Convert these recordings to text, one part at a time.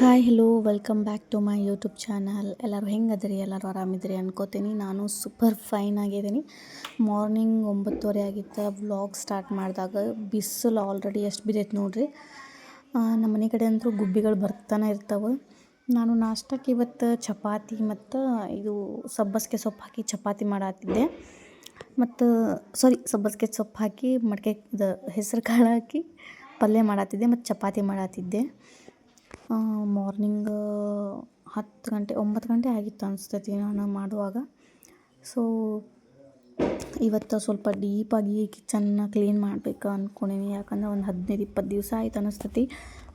Hi hello welcome back to my YouTube channel ಎಲ್ಲರೂ ಹೆಂಗದಿರಿ ಎಲ್ಲರೂ ಆರಾಮಿದ್ರಿ ಅನ್ಕೋತೀನಿ. ನಾನು ಸೂಪರ್ ಫೈನ್ ಆಗಿದ್ದೀನಿ. ಮಾರ್ನಿಂಗ್ ಒಂಬತ್ತುವರೆ ಆಗಿತ್ತು. ವ್ಲಾಗ್ ಸ್ಟಾರ್ಟ್ ಮಾಡಿದಾಗ ಬಿಸಿಲು ಆಲ್ರೆಡಿ ಎಷ್ಟು ಬಿದ್ದೈತೆ ನೋಡ್ರಿ. ನಮ್ಮ ಮನೆ ಕಡೆ ಅಂತೂ ಗುಬ್ಬಿಗಳು ಬರ್ತಾನೆ ಇರ್ತಾವೆ. ನಾನು ನಾಷ್ಟಕ್ಕೆ ಇವತ್ತು ಚಪಾತಿ ಮತ್ತು ಇದು ಸಬ್ಬಸ್ಗೆ ಸೊಪ್ಪು ಹಾಕಿ ಚಪಾತಿ ಮಾಡತ್ತಿದ್ದೆ ಮತ್ತು ಸಾರಿ ಸಬ್ಬಸಿಗೆ ಸೊಪ್ಪು ಹಾಕಿ ಮಡಿಕೆ ಇದು ಹೆಸರು ಕಾಳು ಹಾಕಿ ಪಲ್ಯ ಮಾಡತ್ತಿದ್ದೆ ಮತ್ತು ಚಪಾತಿ ಮಾಡತ್ತಿದ್ದೆ ಮಾರ್ನಿಂಗ್ ಹತ್ತು ಗಂಟೆ, ಒಂಬತ್ತು ಗಂಟೆ ಆಗಿತ್ತು ಅನಿಸ್ತೈತಿ ನಾನು ಮಾಡುವಾಗ. ಸೊ ಇವತ್ತು ಸ್ವಲ್ಪ ಡೀಪಾಗಿ ಕಿಚನ್ನ ಕ್ಲೀನ್ ಮಾಡಬೇಕು ಅಂದ್ಕೊಂಡೀನಿ ಯಾಕಂದ್ರೆ ಒಂದು ಹದಿನೈದು, ಇಪ್ಪತ್ತು ದಿವಸ ಆಯ್ತು ಅನಿಸ್ತೈತಿ.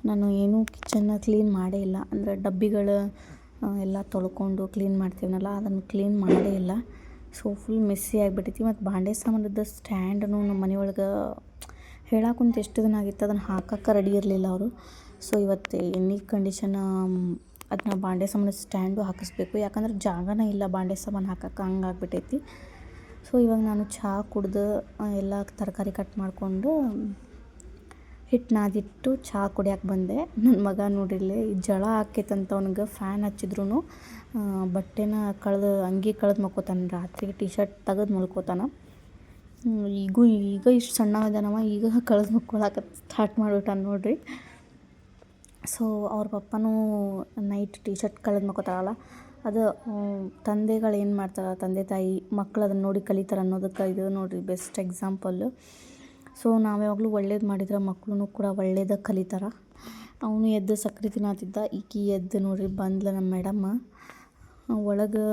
ನಾನು ಏನೂ ಕಿಚನ್ನ ಕ್ಲೀನ್ ಮಾಡೇ ಇಲ್ಲ. ಅಂದರೆ ಡಬ್ಬಿಗಳು ಎಲ್ಲ ತೊಳ್ಕೊಂಡು ಕ್ಲೀನ್ ಮಾಡ್ತೀವನಲ್ಲ, ಅದನ್ನು ಕ್ಲೀನ್ ಮಾಡೇ ಇಲ್ಲ. ಸೊ ಫುಲ್ ಮೆಸ್ಸಿ ಆಗಿಬಿಟ್ಟೈತಿ. ಮತ್ತು ಬಾಂಡೆ ಸಾಮಾನದ ಸ್ಟ್ಯಾಂಡನ್ನು ನಮ್ಮ ಮನೆಯೊಳಗೆ ಹೇಳಕ್ಕಂತ ಎಷ್ಟು ದಿನ ಆಗಿತ್ತು ಅದನ್ನು ಹಾಕಕ್ಕೆ ರೆಡಿ ಇರಲಿಲ್ಲ ಅವರು. ಸೊ ಇವತ್ತು ಎನಿ ಕಂಡೀಷನ್ ಅದನ್ನ ಬಾಂಡೆ ಸಾಮಾನು ಸ್ಟ್ಯಾಂಡು ಹಾಕಿಸ್ಬೇಕು. ಯಾಕಂದ್ರೆ ಜಾಗನೇ ಇಲ್ಲ ಬಾಂಡೆ ಸಾಮಾನು ಹಾಕಕ್ಕೆ ಹಂಗಾಗ್ಬಿಟ್ಟೈತಿ ಸೊ ಇವಾಗ ನಾನು ಚಹಾ ಕುಡ್ದು ಎಲ್ಲ ತರಕಾರಿ ಕಟ್ ಮಾಡಿಕೊಂಡು ಹಿಟ್ಟು ನಾದಿಟ್ಟು ಚಹಾ ಕುಡಿಯೋಕೆ ಬಂದೆ. ನನ್ನ ಮಗ ನೋಡಿರಲಿ, ಜಳ ಹಾಕೈತಂತ ಅವ್ನಿಗೆ ಫ್ಯಾನ್ ಹಚ್ಚಿದ್ರು ಬಟ್ಟೆನ ಕಳೆದು, ಅಂಗಿ ಕಳೆದು ಮಲ್ಕೋತಾನೆ, ರಾತ್ರಿಗೆ ಟಿ ಶರ್ಟ್ ತೆಗೆದು ಮಲ್ಕೋತಾನೆ. ಈಗೂ ಈಗ ಇಷ್ಟು ಸಣ್ಣ ಇದಾನವ ಈಗ ಕಳ್ದು ಮಕ್ಕೊಳಕ್ಕೆ ಸ್ಟಾರ್ಟ್ ಮಾಡಿಬಿಟ್ಟಾನ ನೋಡ್ರಿ. ಸೊ ಅವ್ರ ಪಪ್ಪನೂ ನೈಟ್ ಟಿ ಶರ್ಟ್ ಕಳೆದು ಮಕ್ಕೋತಾರಲ್ಲ ಅದು ತಂದೆಗಳು ಏನು ಮಾಡ್ತಾರೆ, ತಂದೆ ತಾಯಿ ಮಕ್ಕಳು ಅದನ್ನು ನೋಡಿ ಕಲಿತಾರೆ ಅನ್ನೋದಕ್ಕೆ ಇದು ನೋಡಿರಿ ಬೆಸ್ಟ್ ಎಕ್ಸಾಂಪಲ್ಲು ಸೊ ನಾವು ಯಾವಾಗಲೂ ಒಳ್ಳೇದು ಮಾಡಿದ್ರೆ ಮಕ್ಕಳು ಕೂಡ ಒಳ್ಳೇದು ಕಲಿತಾರೆ. ಅವನು ಎದ್ದು ಸಕ್ರೆ ತಿನ್ನತ್ತಿದ್ದ ಈಕಿ ಎದ್ದು ನೋಡಿರಿ ಬಂದ್ಲ ನಮ್ಮ ಮೇಡಮ್ಮ ಒಳಗೆ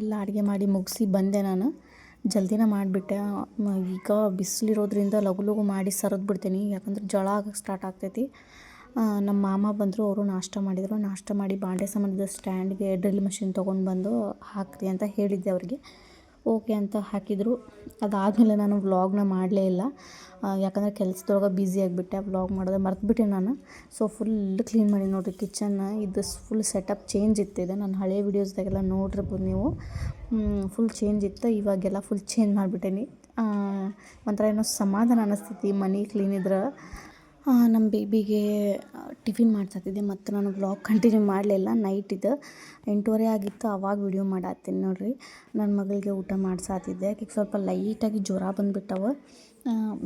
ಎಲ್ಲ ಅಡುಗೆ ಮಾಡಿ ಮುಗಿಸಿ ಬಂದೆ ನಾನು. ಜಲ್ದಿನ ಮಾಡಿಬಿಟ್ಟೆ. ಈಗ ಬಿಸಿಲಿರೋದ್ರಿಂದ ಲಘು ಲಘು ಮಾಡಿ ಸರಿದು ಬಿಡ್ತೀನಿ. ಯಾಕಂದ್ರೆ ಜಳ ಆಗಕ್ಕೆ ಸ್ಟಾರ್ಟ್ ಆಗ್ತೈತಿ. ನಮ್ಮ ಮಾಮ ಬಂದರು, ಅವರು ನಾಷ್ಟ ಮಾಡಿದರು. ನಾಷ್ಟ ಮಾಡಿ ಬಾಂಡೆ ಸಾಮಾನಿದ ಸ್ಟ್ಯಾಂಡ್ಗೆ ಡ್ರಿಲ್ ಮಷಿನ್ ತೊಗೊಂಡು ಬಂದು ಹಾಕ್ರಿ ಅಂತ ಹೇಳಿದ್ದೆ ಅವ್ರಿಗೆ. ಓಕೆ ಅಂತ ಹಾಕಿದರು. ಅದಾದಮೇಲೆ ನಾನು ವ್ಲಾಗ್ನ ಮಾಡಲೇ ಇಲ್ಲ. ಯಾಕಂದರೆ ಕೆಲಸದೊಳಗೆ ಬ್ಯುಸಿ ಆಗಿಬಿಟ್ಟೆ ವ್ಲಾಗ್ ಮಾಡೋದು ಮರ್ತುಬಿಟ್ಟೆ ನಾನು. ಸೊ ಫುಲ್ ಕ್ಲೀನ್ ಮಾಡಿ ನೋಡಿರಿ ಕಿಚನ್ ಇದು ಫುಲ್ ಸೆಟಪ್ ಚೇಂಜ್ ಇತ್ತಿದೆ ನಾನು ಹಳೆ ವೀಡಿಯೋಸ್ದಾಗೆಲ್ಲ ನೋಡಿರ್ಬೋದು ನೀವು. ಫುಲ್ ಚೇಂಜ್ ಇತ್ತು. ಇವಾಗೆಲ್ಲ ಫುಲ್ ಚೇಂಜ್ ಮಾಡಿಬಿಟ್ಟೇನಿ. ಒಂಥರ ಏನೋ ಸಮಾಧಾನ ಅನ್ನಿಸ್ತೈತಿ ಮನೆ ಕ್ಲೀನ್ ಇದ್ರೆ. ನಮ್ಮ ಬೇಬಿಗೆ ಟಿಫಿನ್ ಮಾಡ್ಸತ್ತಿದ್ದೆ, ಮತ್ತು ನಾನು ಬ್ಲಾಗ್ ಕಂಟಿನ್ಯೂ ಮಾಡಲಿಲ್ಲ ನೈಟ್ ಇದು. ಎಂಟೂವರೆ ಆಗಿತ್ತು, ಅವಾಗ ವಿಡಿಯೋ ಮಾಡತ್ತೀನಿ ನೋಡಿರಿ. ನನ್ನ ಮಗಳಿಗೆ ಊಟ ಮಾಡ್ಸಾತಿದ್ದೆ, ಆಕೆಗೆ ಸ್ವಲ್ಪ ಲೈಟಾಗಿ ಜ್ವರ ಬಂದುಬಿಟ್ಟವ.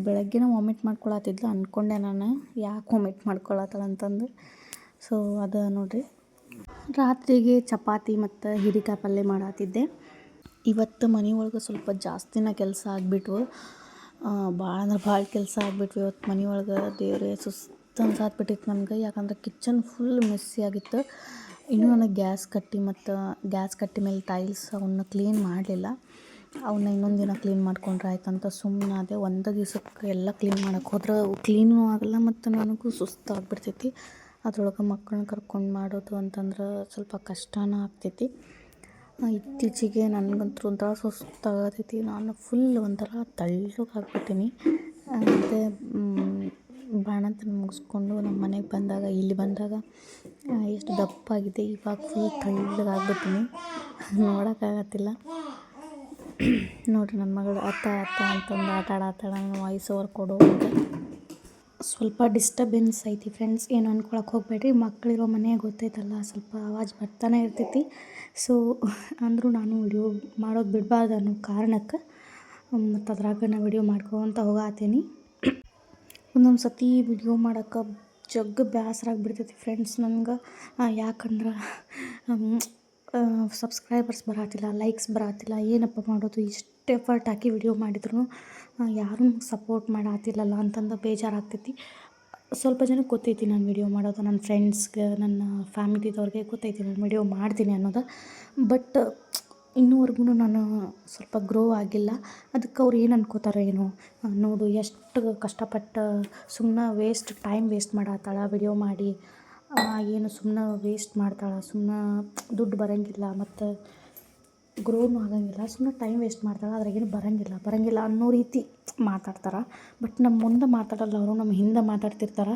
ಬೆಳಗ್ಗೆನ ವಾಮಿಟ್ ಮಾಡ್ಕೊಳತ್ತಿದ್ಲು ಅಂದ್ಕೊಂಡೆ ನಾನು, ಯಾಕೆ ವಾಮಿಟ್ ಮಾಡ್ಕೊಳತ್ತಳ ಅಂತಂದು. ಸೊ ಅದು ನೋಡ್ರಿ. ರಾತ್ರಿಗೆ ಚಪಾತಿ ಮತ್ತು ಹೀರಿಕಾಯಿ ಪಲ್ಯ ಮಾಡತ್ತಿದ್ದೆ ಇವತ್ತು ಮನೆ ಒಳಗೆ ಸ್ವಲ್ಪ ಜಾಸ್ತಿನ ಕೆಲಸ ಆಗಿಬಿಟ್ವು. ಭಾಳ ಅಂದ್ರೆ ಭಾಳ ಕೆಲಸ ಆಗ್ಬಿಟ್ವು ಇವತ್ತು ಮನೆ ಒಳಗೆ ಸುಸ್ತು ಸುಸ್ತು ಅನ್ಸಾತ್ಬಿಟ್ಟಿತ್ತು ನನಗೆ ಯಾಕಂದ್ರೆ ಕಿಚನ್ ಫುಲ್ ಮೆಸ್ಸಿ ಆಗಿತ್ತು. ಇನ್ನೂ ನನಗೆ ಗ್ಯಾಸ್ ಕಟ್ಟಿ ಮತ್ತು ಗ್ಯಾಸ್ ಕಟ್ಟಿ ಮೇಲೆ ಟೈಲ್ಸ್ ಅವನ್ನ ಕ್ಲೀನ್ ಮಾಡಲಿಲ್ಲ. ಅವನ್ನ ಇನ್ನೊಂದು ದಿನ ಕ್ಲೀನ್ ಮಾಡ್ಕೊಂಡ್ರೆ ಆಯ್ತಂತ ಸುಮ್ಮನೆ ಅದೇ ಒಂದು ದಿವ್ಸಕ್ಕೆ ಎಲ್ಲ ಕ್ಲೀನ್ ಮಾಡಕ್ಕೆ ಹೋದ್ರೆ ಕ್ಲೀನೂ ಆಗಲ್ಲ ಮತ್ತು ನನಗೂ ಸುಸ್ತು ಆಗ್ಬಿಡ್ತೈತಿ ಅದ್ರೊಳಗೆ ಮಕ್ಕಳನ್ನ ಕರ್ಕೊಂಡು ಮಾಡೋದು ಅಂತಂದ್ರೆ ಸ್ವಲ್ಪ ಕಷ್ಟನೂ ಆಗ್ತೈತಿ. ಇತ್ತೀಚೆಗೆ ನನಗಂತೂ ಒಂಥರ ಸುಸ್ತಾಗತೈತಿ. ನಾನು ಫುಲ್ ಒಂಥರ ತಳ್ಳಗಾಗ್ಬಿಟ್ಟೀನಿ. ಮತ್ತು ಬಾಣಂತನ ಮುಗಿಸ್ಕೊಂಡು ನಮ್ಮ ಮನೆಗೆ ಬಂದಾಗ, ಇಲ್ಲಿ ಬಂದಾಗ ಎಷ್ಟು ದಪ್ಪಾಗಿದೆ. ಇವಾಗ ಫುಲ್ ತಳ್ಳಗಾಗ್ಬಿಟ್ಟೀನಿ. ನೋಡೋಕ್ಕಾಗತ್ತಿಲ್ಲ. ನೋಡಿರಿ ನನ್ನ ಮಗಳು, ಅತ್ತ ಅತ್ತ ಅಂತಂದು ಆಟ ಆಡತ್ತಾಳ ವಾಯ್ಸ್ ಓವರ್ ಕೊಡು ಸ್ವಲ್ಪ ಡಿಸ್ಟರ್ಬೆನ್ಸ್ ಐತಿ ಫ್ರೆಂಡ್ಸ್ ಏನು ಅನ್ಕೊಳಕ್ಕೆ ಹೋಗಬೇಡ್ರಿ. ಮಕ್ಕಳಿರೋ ಮನೆ ಗೊತ್ತೈತಲ್ಲ, ಸ್ವಲ್ಪ ಆವಾಜ್ ಬರ್ತಾನೆ ಇರ್ತೈತಿ. ಸೊ ಅಂದರೂ ನಾನು ವಿಡಿಯೋ ಮಾಡೋದು ಬಿಡಬಾರ್ದು ಅನ್ನೋ ಕಾರಣಕ್ಕೆ ಮತ್ತು ಅದ್ರಾಗ ನಾನು ವಿಡಿಯೋ ಮಾಡ್ಕೊತ ಹೋಗಾತೀನಿ. ಒಂದೊಂದು ಸತಿ ವಿಡಿಯೋ ಮಾಡೋಕ್ಕೆ ಜಗ್ ಬೇಸರ ಆಗಿಬಿಡ್ತೈತಿ ಫ್ರೆಂಡ್ಸ್ ನನಗೆ ಯಾಕಂದ್ರೆ ಸಬ್ಸ್ಕ್ರೈಬರ್ಸ್ ಬರತ್ತಿಲ್ಲ ಲೈಕ್ಸ್ ಬರತ್ತಿಲ್ಲ ಏನಪ್ಪ ಮಾಡೋದು, ಇಷ್ಟು ಎಫರ್ಟ್ ಹಾಕಿ ವಿಡಿಯೋ ಮಾಡಿದ್ರು ಯಾರೂ ಸಪೋರ್ಟ್ ಮಾಡತ್ತಿಲ್ಲಲ್ಲ ಅಂತಂದು ಬೇಜಾರಾಗ್ತೈತಿ. ಸ್ವಲ್ಪ ಜನಕ್ಕೆ ಗೊತ್ತೈತಿ ನಾನು ವಿಡಿಯೋ ಮಾಡೋದು ನನ್ನ ಫ್ರೆಂಡ್ಸ್ಗೆ ನನ್ನ ಫ್ಯಾಮಿಲಿದವ್ರಿಗೆ ಗೊತ್ತೈತಿ ನಾನು ವಿಡಿಯೋ ಮಾಡ್ತೀನಿ ಅನ್ನೋದು. ಬಟ್ ಇನ್ನೂವರೆಗೂ ನಾನು ಸ್ವಲ್ಪ ಗ್ರೋ ಆಗಿಲ್ಲ. ಅದಕ್ಕೆ ಅವ್ರು ಏನು ಅನ್ಕೋತಾರೋ ಏನೋ ನೋಡು ಎಷ್ಟು ಕಷ್ಟಪಟ್ಟು ಸುಮ್ಮನೆ ವೇಸ್ಟ್ ಟೈಮ್ ವೇಸ್ಟ್ ಮಾಡತ್ತಾಳ ವಿಡಿಯೋ ಮಾಡಿ. ಏನು ಸುಮ್ಮನೆ ವೇಸ್ಟ್ ಮಾಡ್ತಾಳೆ ಸುಮ್ಮನೆ ದುಡ್ಡು ಬರೋಂಗಿಲ್ಲ ಮತ್ತು ಗ್ರೋನು ಆಗಂಗಿಲ್ಲ ಸುಮ್ಮನೆ ಟೈಮ್ ವೇಸ್ಟ್ ಮಾಡ್ತಾಳೆ, ಅದ್ರಾಗೇನು ಬರೋಂಗಿಲ್ಲ. ಬರೋಂಗಿಲ್ಲ ಅನ್ನೋ ರೀತಿ ಮಾತಾಡ್ತಾರೆ. ಬಟ್ ನಮ್ಮ ಮುಂದೆ ಮಾತಾಡಲ್ಲ ಅವರು ನಮ್ಮ ಹಿಂದೆ ಮಾತಾಡ್ತಿರ್ತಾರೆ.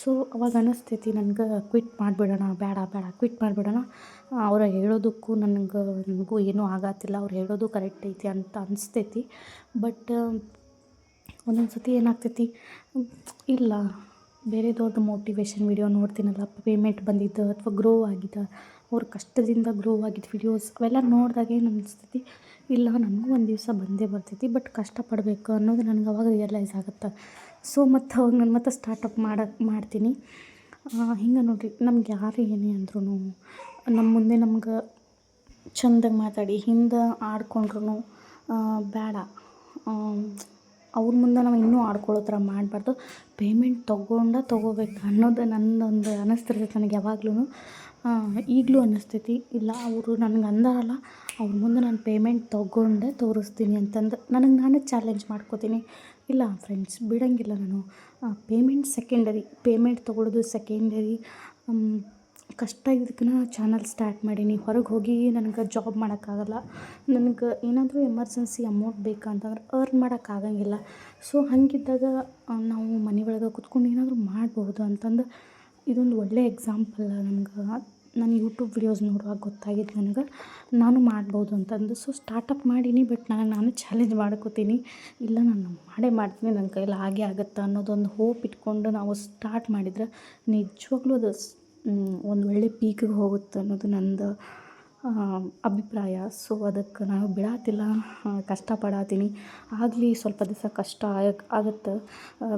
ಸೊ ಅವಾಗ ಅನ್ನಿಸ್ತೈತಿ ನನಗೆ ಕ್ವಿಟ್ ಮಾಡಿಬಿಡೋಣ, ಬೇಡ ಬೇಡ ಕ್ವಿಟ್ ಮಾಡಿಬಿಡೋಣ. ಅವ್ರು ಹೇಳೋದಕ್ಕೂ ನನಗೆ ನನಗೂ ಏನೂ ಆಗತ್ತಿಲ್ಲ ಅವ್ರು ಹೇಳೋದು ಕರೆಕ್ಟ್ ಐತಿ ಅಂತ ಅನಿಸ್ತೈತಿ. ಬಟ್ ಒಂದೊಂದು ಸತಿ ಏನಾಗ್ತೈತಿ, ಇಲ್ಲ. ಬೇರೆದವ್ರದ್ದು ಮೋಟಿವೇಶನ್ ವಿಡಿಯೋ ನೋಡ್ತೀನಲ್ಲ ಪೇಮೆಂಟ್ ಬಂದಿದ್ದು ಅಥವಾ ಗ್ರೋ ಆಗಿದ್ದು, ಅವ್ರ ಕಷ್ಟದಿಂದ ಗ್ರೋ ಆಗಿದ್ದ ವಿಡಿಯೋಸ್ ಅವೆಲ್ಲ ನೋಡಿದಾಗ ಏನು ಅನಿಸ್ತೈತಿ? ಇಲ್ಲ, ನನಗೂ ಒಂದು ದಿವಸ ಬಂದೇ ಬರ್ತೈತಿ ಬಟ್ ಕಷ್ಟಪಡಬೇಕು ಅನ್ನೋದು ನನಗೆ ಅವಾಗ ರಿಯಲೈಸ್ ಆಗುತ್ತೆ. ಸೊ ಮತ್ತು ಅವಾಗ ನಾನು ಮತ್ತೆ ಸ್ಟಾರ್ಟಪ್ ಮಾಡಕ್ಕೆ ಮಾಡ್ತೀನಿ. ಹಿಂಗೆ ನೋಡಿರಿ, ನಮ್ಗೆ ಯಾರು ಏನೇ ಅಂದ್ರೂ ನಮ್ಮ ಮುಂದೆ ನಮ್ಗೆ ಚಂದಾಗಿ ಮಾತಾಡಿ, ಹಿಂದೆ ಆಡ್ಕೊಂಡ್ರು ಬೇಡ ಅವ್ರ ಮುಂದೆ ನಾವು ಇನ್ನೂ ಆಡ್ಕೊಳ್ಳೋ ಥರ ಮಾಡಬಾರ್ದು. ಪೇಮೆಂಟ್ ತೊಗೊಂಡ ತೊಗೋಬೇಕು ಅನ್ನೋದು ನನ್ನೊಂದು ಅನಿಸ್ತಿರ್ತೈತೆ ನನಗೆ ಯಾವಾಗ್ಲೂ ಈಗಲೂ ಅನ್ನಿಸ್ತೈತಿ ಇಲ್ಲ, ಅವರು ನನಗೆ ಅಂದಾರಲ್ಲ, ಅವ್ರ ಮುಂದೆ ನಾನು ಪೇಮೆಂಟ್ ತೊಗೊಂಡೆ ತೋರಿಸ್ತೀನಿ ಅಂತಂದು ನನಗೆ ನಾನೇ ಚಾಲೆಂಜ್ ಮಾಡ್ಕೋತೀನಿ. ಇಲ್ಲ ಫ್ರೆಂಡ್ಸ್ ಬಿಡೋಂಗಿಲ್ಲ ನಾನು. ಪೇಮೆಂಟ್ ಸೆಕೆಂಡರಿ ಪೇಮೆಂಟ್ ತೊಗೊಳೋದು ಸೆಕೆಂಡರಿ ಕಷ್ಟ ಇದಕ್ಕೆ ಚಾನಲ್ ಸ್ಟಾರ್ಟ್ ಮಾಡೀನಿ. ಹೊರಗೆ ಹೋಗಿ ನನಗೆ ಜಾಬ್ ಮಾಡೋಕ್ಕಾಗಲ್ಲ. ನನಗೆ ಏನಾದರೂ ಎಮರ್ಜೆನ್ಸಿ ಅಮೌಂಟ್ ಬೇಕಂತಂದ್ರೆ ಅರ್ನ್ ಮಾಡೋಕ್ಕಾಗಂಗಿಲ್ಲ ಸೊ ಹಾಗಿದ್ದಾಗ ನಾವು ಮನೆ ಒಳಗೆ ಕುತ್ಕೊಂಡು ಏನಾದರೂ ಮಾಡಬಹುದು ಅಂತಂದು ಇದೊಂದು ಒಳ್ಳೆಯ ಎಕ್ಸಾಂಪಲ್ ನನಗೆ. ನಾನು ಯೂಟ್ಯೂಬ್ ವಿಡಿಯೋಸ್ ನೋಡುವಾಗ ಗೊತ್ತಾಗಿದ್ದು ನನಗೆ. ನಾನು ಮಾಡ್ಬೋದು ಅಂತಂದು. ಸೊ ಸ್ಟಾರ್ಟಪ್ ಮಾಡೀನಿ ಬಟ್ ನನಗೆ ನಾನು ಚಾಲೆಂಜ್ ಮಾಡ್ಕೋತೀನಿ. ಇಲ್ಲ, ನಾನು ಮಾಡೇ ಮಾಡ್ತೀನಿ. ನನ್ನ ಕೈಲಿ ಆಗೇ ಆಗುತ್ತೆ ಅನ್ನೋದೊಂದು ಹೋಪ್ ಇಟ್ಕೊಂಡು ನಾವು ಸ್ಟಾರ್ಟ್ ಮಾಡಿದ್ರೆ ನಿಜವಾಗ್ಲೂ ಅದು ಒಂದು ಒಳ್ಳೆ ಪೀಕಿಗೆ ಹೋಗುತ್ತೆ ಅನ್ನೋದು ನಂದು ಅಭಿಪ್ರಾಯ. ಸೊ ಅದಕ್ಕೆ ನಾನು ಬಿಡಾತಿಲ್ಲ. ಕಷ್ಟಪಡಾತೀನಿ. ಆಗಲಿ ಸ್ವಲ್ಪ ದಿವಸ ಕಷ್ಟ ಆಗಕ್ಕೆ ಆಗುತ್ತೆ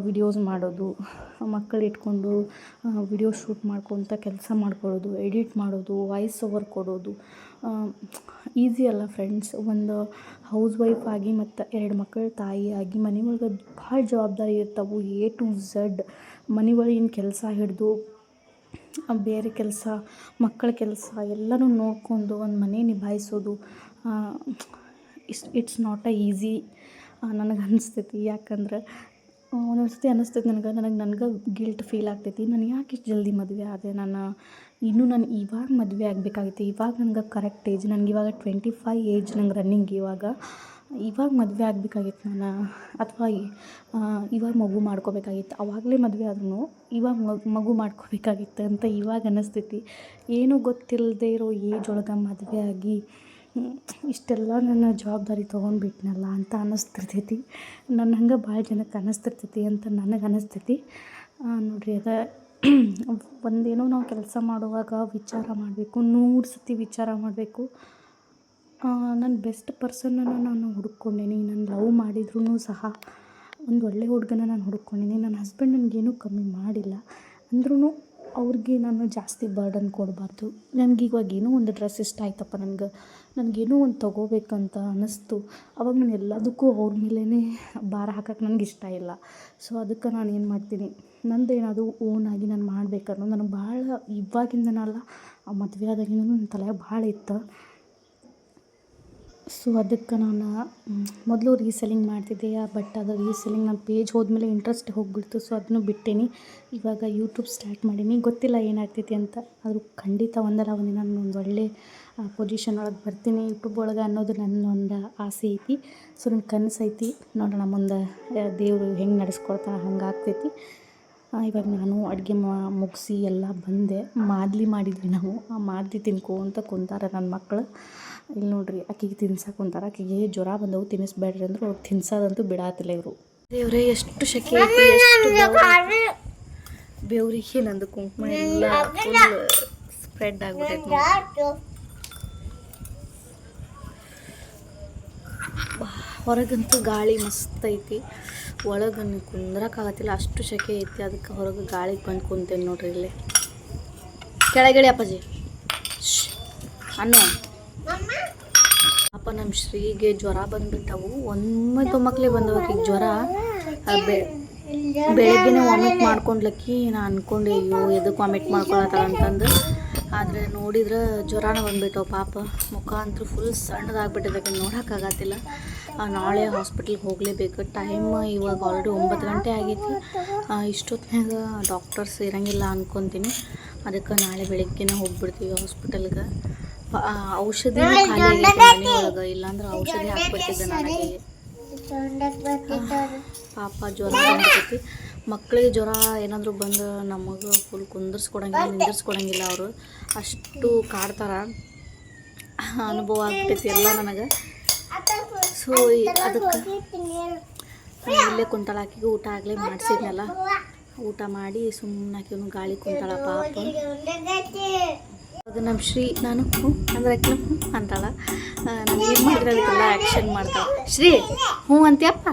ವಿಡಿಯೋಸ್ ಮಾಡೋದು. ಮಕ್ಕಳು ಇಟ್ಕೊಂಡು ವಿಡಿಯೋ ಶೂಟ್ ಮಾಡ್ಕೊತ ಕೆಲಸ ಮಾಡ್ಕೊಳ್ಳೋದು ಎಡಿಟ್ ಮಾಡೋದು ವಾಯ್ಸ್ ಓವರ್ ಕೊಡೋದು. ಈಸಿ ಅಲ್ಲ ಫ್ರೆಂಡ್ಸ್ ಒಂದು ಹೌಸ್ ವೈಫ್ ಆಗಿ ಮತ್ತು ಎರಡು ಮಕ್ಕಳ ತಾಯಿಯಾಗಿ ಮನೆ ಒಳಗೆ ಭಾಳ ಜವಾಬ್ದಾರಿ ಇರ್ತಾವೆ ಎ ಟು ಝಡ್ ಮನೆ ಒಳಗಿನ ಕೆಲಸ ಹಿಡಿದು ಬೇರೆ ಕೆಲಸ, ಮಕ್ಕಳ ಕೆಲಸ ಎಲ್ಲನೂ ನೋಡಿಕೊಂಡು ಒಂದು ಮನೆ ನಿಭಾಯಿಸೋದು is it's not a easy ನನಗೆ ಅನಿಸ್ತೈತಿ. ಯಾಕಂದ್ರೆ ಒಂದೊಂದು ಸರ್ತಿ ಅನಿಸ್ತೈತಿ ನನಗೆ ನನಗೆ ನನಗೆ ಗಿಲ್ಟ್ ಫೀಲ್ ಆಗ್ತೈತಿ. ನಾನು ಯಾಕೆ ಇಷ್ಟು ಜಲ್ದಿ ಮದುವೆ ಆದೆ? ನಾನು ಇನ್ನೂ ನಾನು ಇವಾಗ ಮದುವೆ ಆಗಬೇಕಾಗಿತ್ತು ಇವಾಗ ನನಗೆ ಕರೆಕ್ಟ್ ಏಜ್ ನನಗೆ ಟ್ವೆಂಟಿ ಫೈ ಏಜ್ ನಂಗೆ ರನ್ನಿಂಗ್ ಇವಾಗ. ಇವಾಗ ಮದುವೆ ಆಗಬೇಕಾಗಿತ್ತು ನಾನು? ಅಥವಾ ಇವಾಗ ಮಗು ಮಾಡ್ಕೋಬೇಕಾಗಿತ್ತು? ಅವಾಗಲೇ ಮದುವೆ ಆದ್ರೂ ಇವಾಗ ಮಗು ಮಾಡ್ಕೋಬೇಕಾಗಿತ್ತು ಅಂತ ಇವಾಗ ಅನ್ನಿಸ್ತೈತಿ ಏನೂ ಗೊತ್ತಿಲ್ಲದೆ ಇರೋ ಏಜ್ ಒಳಗೆ ಮದುವೆ ಆಗಿ ಇಷ್ಟೆಲ್ಲ ನನ್ನ ಜವಾಬ್ದಾರಿ ತೊಗೊಂಡ್ಬಿಟ್ನಲ್ಲ ಅಂತ ಅನ್ನಿಸ್ತಿರ್ತೈತಿ ನನ್ನ ಹಂಗೆ ಭಾಳ ಜನಕ್ಕೆ ಅನ್ನಿಸ್ತಿರ್ತೈತಿ ಅಂತ ನನಗೆ ಅನ್ನಿಸ್ತೈತಿ ನೋಡಿರಿ ಅದ ಒಂದೇನೋ ನಾವು ಕೆಲಸ ಮಾಡುವಾಗ ವಿಚಾರ ಮಾಡಬೇಕು, ನೂರು ಸತಿ ವಿಚಾರ ಮಾಡಬೇಕು. ನನ್ನ ಬೆಸ್ಟ್ ಪರ್ಸನನ್ನು ನಾನು ಹುಡುಕ್ಕೊಂಡೀನಿ ನಾನು ಲವ್ ಮಾಡಿದ್ರೂ ಸಹ ಒಂದು ಒಳ್ಳೆಯ ಹುಡುಗನ ನಾನು ಹುಡುಕ್ಕೊಂಡೀನಿ ನನ್ನ ಹಸ್ಬೆಂಡ್ ನನಗೇನು ಕಮ್ಮಿ ಮಾಡಿಲ್ಲ. ಅಂದ್ರೂ ಅವ್ರಿಗೆ ನಾನು ಜಾಸ್ತಿ ಬರ್ಡನ್ ಕೊಡಬಾರ್ದು. ನನಗೀವಾಗ ಏನೋ ಒಂದು ಡ್ರೆಸ್ ಇಷ್ಟ ಆಯ್ತಪ್ಪ ನನಗೆ. ನನಗೇನೋ ಒಂದು ತೊಗೋಬೇಕಂತ ಅನ್ನಿಸ್ತು. ಅವಾಗ ನಾನು ಎಲ್ಲದಕ್ಕೂ ಅವ್ರ ಮೇಲೇ ಭಾರ ಹಾಕಕ್ಕೆ ನನಗೆ ಇಷ್ಟ ಇಲ್ಲ. ಸೊ ಅದಕ್ಕೆ ನಾನು ಏನು ಮಾಡ್ತೀನಿ? ನಂದು ಏನಾದರೂ ಓನಾಗಿ ನಾನು ಮಾಡಬೇಕನ್ನೋ ನನಗೆ ಭಾಳ ಇವಾಗಿಂದನಲ್ಲ ಮದುವೆ ಆದಾಗಿಂದನೂ ನನ್ನ ತಲೆಯಾಗ ಭಾಳ ಇತ್ತು. ಸೊ ಅದಕ್ಕೆ ನಾನು ಮೊದಲು ರೀಸೆಲ್ಲಿಂಗ್ ಮಾಡ್ತಿದ್ದೆ. ಬಟ್ ಅದು ರೀಸೆಲ್ಲಿಂಗ್ ನನ್ನ ಪೇಜ್ ಹೋದ್ಮೇಲೆ ಇಂಟ್ರೆಸ್ಟ್ ಹೋಗ್ಬಿಡ್ತು. ಸೊ ಅದನ್ನು ಬಿಟ್ಟೇನಿ. ಇವಾಗ ಯೂಟ್ಯೂಬ್ ಸ್ಟಾರ್ಟ್ ಮಾಡೀನಿ. ಗೊತ್ತಿಲ್ಲ ಏನಾಗ್ತೈತಿ ಅಂತ. ಆದರೂ ಖಂಡಿತ ಒಂದಲ್ಲ ಒಂದಿನ ನಾನು ಒಂದು ಒಳ್ಳೆ ಪೊಸಿಷನ್ ಒಳಗೆ ಬರ್ತೀನಿ. ಯೂಟ್ಯೂಬ್ ಒಳಗೆ ಅನ್ನೋದು ನನ್ನ ಒಂದು ಆಸೆ ಐತಿ. ಸೊ ನನ್ನ ಕನಸು ಐತಿ. ನೋಡೋಣ ಮುಂದೆ ದೇವರು ಹೆಂಗೆ ನಡೆಸ್ಕೊಳ್ತಾನೆ ಹಂಗೆ ಆಗ್ತೈತಿ. ಇವಾಗ ನಾನು ಅಡುಗೆ ಮಾ, ಮುಗಿಸಿ ಎಲ್ಲ ಬಂದೆ. ಮಾದಲಿ ಮಾಡಿದ್ವಿ ನಾವು. ಆ, ಮಾದಲಿ ಅಂತ ಕುಂತಾರೆ ನನ್ನ ಮಕ್ಕಳು ಇಲ್ಲಿ ನೋಡ್ರಿ ಆಕಿಗೆ ತಿನ್ಸಕ್ಕೆ ಕುಂತಾರ ಆಕಿಗೆ ಜ್ವರ ಬಂದವು, ತಿನ್ನಿಸ್ಬೇಡ್ರಿ ಅಂದ್ರೆ ಅವ್ರು ತಿನ್ಸೋದಂತೂ ಬಿಡಾತಿಲ್ಲ ಇವರು. ದೇವ್ರೆ, ಎಷ್ಟು ಶಕೆ ಬೆವ್ರಿಗೆ ನಂದು ಕುಂಕುಮ ಎಲ್ಲ ಸ್ಪ್ರೆಡ್ ಆಗ್ಬಿಟ್ಟೈತೆ. ಹೊರಗಂತೂ ಗಾಳಿ ಮಸ್ತ್ ಐತಿ. ಒಳಗೆ ಕುಂದ್ರಕ್ಕಾಗತ್ತಿಲ್ಲ ಅಷ್ಟು ಸೆಕೆ ಐತಿ, ಅದಕ್ಕೆ ಹೊರಗೆ ಗಾಳಿಗೆ ಬಂದು ಕುಂತೇನೆ ನೋಡ್ರಿ ಇಲ್ಲಿ. ಕೆಳಗಡೆ ಅಪ್ಪಾಜಿ. ಅನ್ನು. ಅಪ್ಪ ನಮ್ಮ ಶ್ರೀಗೆ ಜ್ವರ ಬಂದ್ಬಿಟ್ಟವು. ಒಮ್ಮೆ ತೊಮ್ಮಕ್ಲೆ ಬಂದವಕ್ಕೆ ಜ್ವರ. ಬೆ ವಾಮಿಟ್ ಮಾಡ್ಕೊಂಡ್ಲಕ್ಕಿ ನಾ ಅನ್ಕೊಂಡೆ, ಅಯ್ಯೋ ಎದಕ್ಕೆ ವಾಮಿಟ್ ಮಾಡ್ಕೊಳತ್ತಾಳ ಅಂತಂದು. ಆದರೆ ನೋಡಿದ್ರೆ ಜ್ವರನ ಬಂದ್ಬಿಟ್ಟವು ಪಾಪ. ಮುಖ ಅಂತೂ ಫುಲ್ ಸಣ್ಣದಾಗ್ಬಿಟ್ಟಿದ್ದಕ್ಕೆ ನೋಡೋಕ್ಕಾಗತ್ತಿಲ್ಲ ನಾಳೆ ಹಾಸ್ಪಿಟ್ಲಿಗೆ ಹೋಗಲೇಬೇಕು. ಟೈಮ್ ಇವಾಗ ಆಲ್ರೆಡಿ ಒಂಬತ್ತು ಗಂಟೆ ಆಗೈತಿ ಇಷ್ಟೊತ್ತಿನಾಗ ಡಾಕ್ಟರ್ಸ್ ಇರಂಗಿಲ್ಲ ಅಂದ್ಕೊತೀನಿ ಅದಕ್ಕೆ ನಾಳೆ ಬೆಳಗ್ಗೆನೇ ಹೋಗ್ಬಿಡ್ತೀವಿ ಹಾಸ್ಪಿಟಲ್ಗೆ ಔಷಧಿ ಒಳಗೆ ಇಲ್ಲಾಂದ್ರೆ ಔಷಧಿ ಹಾಕ್ಬಿಟ್ಟಿದ್ದೆ ನನಗೆ ಪಾಪ ಜ್ವರ ಬಂದ್ಬಿಟ್ಟೈತಿ. ಮಕ್ಕಳಿಗೆ ಜ್ವರ ಏನಾದರೂ ಬಂದು ನಮಗೆ ಫುಲ್ ಕುಂದರ್ಸ್ಕೊಡಂಗಿಲ್ಲ ನಿಂದಿರ್ಸ್ಕೊಡಂಗಿಲ್ಲ ಅವರು. ಅಷ್ಟು ಕಾಡ್ತಾರ. ಅನುಭವ ಆಗ್ಬಿಟ್ಟೈತಿ ಎಲ್ಲ ನನಗೆ. ಸೊ ಅದಕ್ಕೆ ಇಲ್ಲೇ ಕುಂತಳ ಆಕಿಗೆ ಊಟ ಆಗಲೇ ಮಾಡಿಸಿದ್ನಲ್ಲ. ಊಟ ಮಾಡಿ ಸುಮ್ಮನೆ ಆಕಿನು ಗಾಳಿ ಕುಂತಾಳ ಪಾಪ. ಅದು ನಮ್ಮ ಶ್ರೀ, ನಾನು ಹ್ಞೂ ಅಂದ್ರೆ ಹ್ಞೂ ಅಂತಾಳ. ನಾನು ಏನು ಮಾಡಿದ್ರೆ ಅದಕ್ಕೆಲ್ಲ ಆ್ಯಕ್ಷನ್ ಮಾಡ್ತಾಳೆ. ಶ್ರೀ ಹ್ಞೂ ಅಂತೀಯಪ್ಪ?